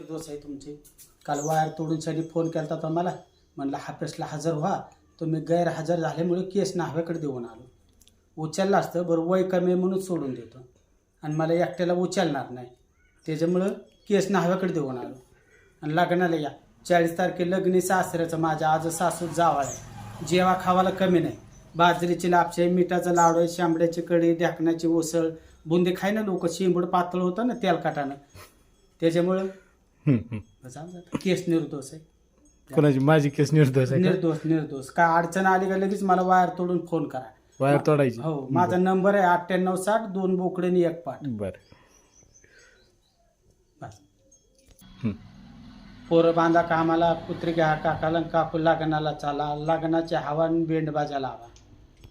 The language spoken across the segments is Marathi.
दिवस आहे तुमचे. काल वायर तोडूनसाठी फोन केला होता मला. म्हणलं हाफेसला हजर व्हा. तुम्ही गैरहजर झाल्यामुळे केस नाहव्याकडे देऊन आलो. उचललं असतं बरं वय कमी म्हणून सोडून देतो. आणि मला एकट्याला उचलणार नाही. त्याच्यामुळं केस नाहव्याकडे देऊन आलो. आणि लग्नाला या. चाळीस तारखे लग्नी सासऱ्याचं माझ्या आज सासू जावा आहे. जेवा खावाला कमी नाही. बाजरीची लापशे मिठाचं लाडू आहे शांबड्याची कढी ढाकण्याची उसळ. बुंदी खाय ना लोक शिंबड पातळ होतं ना तेलकाटानं. त्याच्यामुळं केस निर्दोष आहे. कोणाची? माझी केस निर्दोष आहे का? निर्दोष निर्दोष. काय अडचण आली का लगेच मला वायर तोडून फोन करा. वायर तोडायची. हो माझा नंबर आहे अठ्ठ्याण्णव साठ दोन बोकडे आणि एक पाठ. बर. बस. पोरं बांधा कामाला कुत्री घ्या काकाला आणि काकू लग्नाला चाला लग्नाचे हवा आणि बेंड बाजा लावा.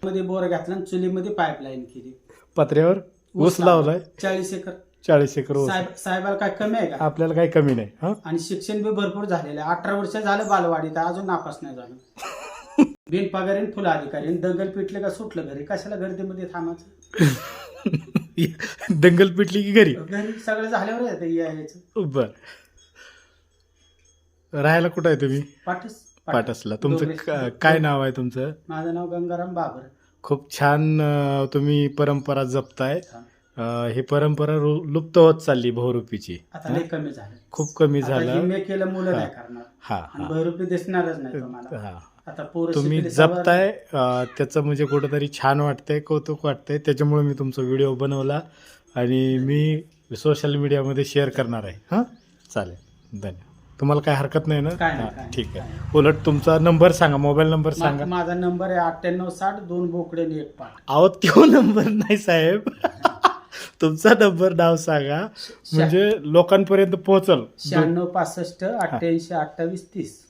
मध्ये बोर घातला आणि चुलीमध्ये पाईपलाईन केली. पत्र्यावर ऊस लावलाय. चाळीस एकर. चाळीस एकर ऊस. साहेब साहेबाला काय कमी आहे का? आपल्याला काही कमी नाही हा? आणि शिक्षण बी भरपूर झालेलं आहे. अठरा वर्ष झालं बालवाडीत अजून नापास नाही झालं. बिनपगारी आणि फुल अधिकारी. दंगल पिटले का सुटलं घरी? कशाला गर्दीमध्ये थांबायचं? दंगल पिटली की घरी? घरी सगळं झाल्यावर येतं यायचं बर. राहायला कुठं आहे तुम्ही? पाठच पाटसला. तुमचं डोंगरे- का- काय नाव आहे तुमचं? माझं नाव गंगाराम बाबर. खूप छान अं, तुम्ही परंपरा जपताय. हा. अं, ही परंपरा रु- लुप्त होत चालली बहुरूपीची. आता लय कमी झालं. खूप कमी आता झालं. हिम्मे केलं मुलं हा. नाही करणार. हा आणि हा. बहुरूपी दिसणारच नाही तुम्हाला. हा. आता पोरं तुम्ही शिकली जपताय अं, त्याचं म्हणजे कुठंतरी छान वाटतंय कौतुक वाटतंय. त्याच्यामुळे मी तुमचा व्हिडिओ बनवला आणि मी सोशल मीडियामध्ये शेअर करणार आहे. हां? चालेल. धन्यवाद. तुम्हाला काय हरकत नाही ना? काय नाही, हां, काय नाही, ठीक काय आहे. उलट तुमचा नंबर सांगा मोबाईल नंबर मा- सांगा. माझा नंबर आहे अठ्ठ्याण्णव साठ दोन बोकडे आणि एक पाठ. अहो तो नंबर नाही साहेब. तुमचा नंबर नाव सांगा. म्हणजे लोकांपर्यंत पोहोचल. शहाण्णव पासष्ट अठ्ठ्याऐंशी अठ्ठावीस तीस.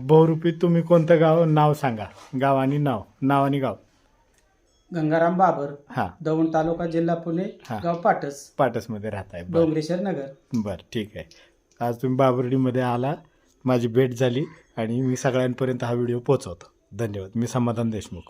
बहुरूपी तुम्ही कोणतं गाव नाव सांगा. गाव आणि नाव. नाव आणि गाव. गंगाराम बाबर हां. दौंड तालुका जिल्हा पुणे हा. गाव पाटस. पाटसमध्ये राहताय. बरं. डोंगरेश्वर नगर. बरं ठीक आहे. आज तुम्ही बाबर्डीमध्ये आला. माझी भेट झाली आणि मी सगळ्यांपर्यंत हा व्हिडिओ पोहोचवतो. धन्यवाद. मी समाधान देशमुख.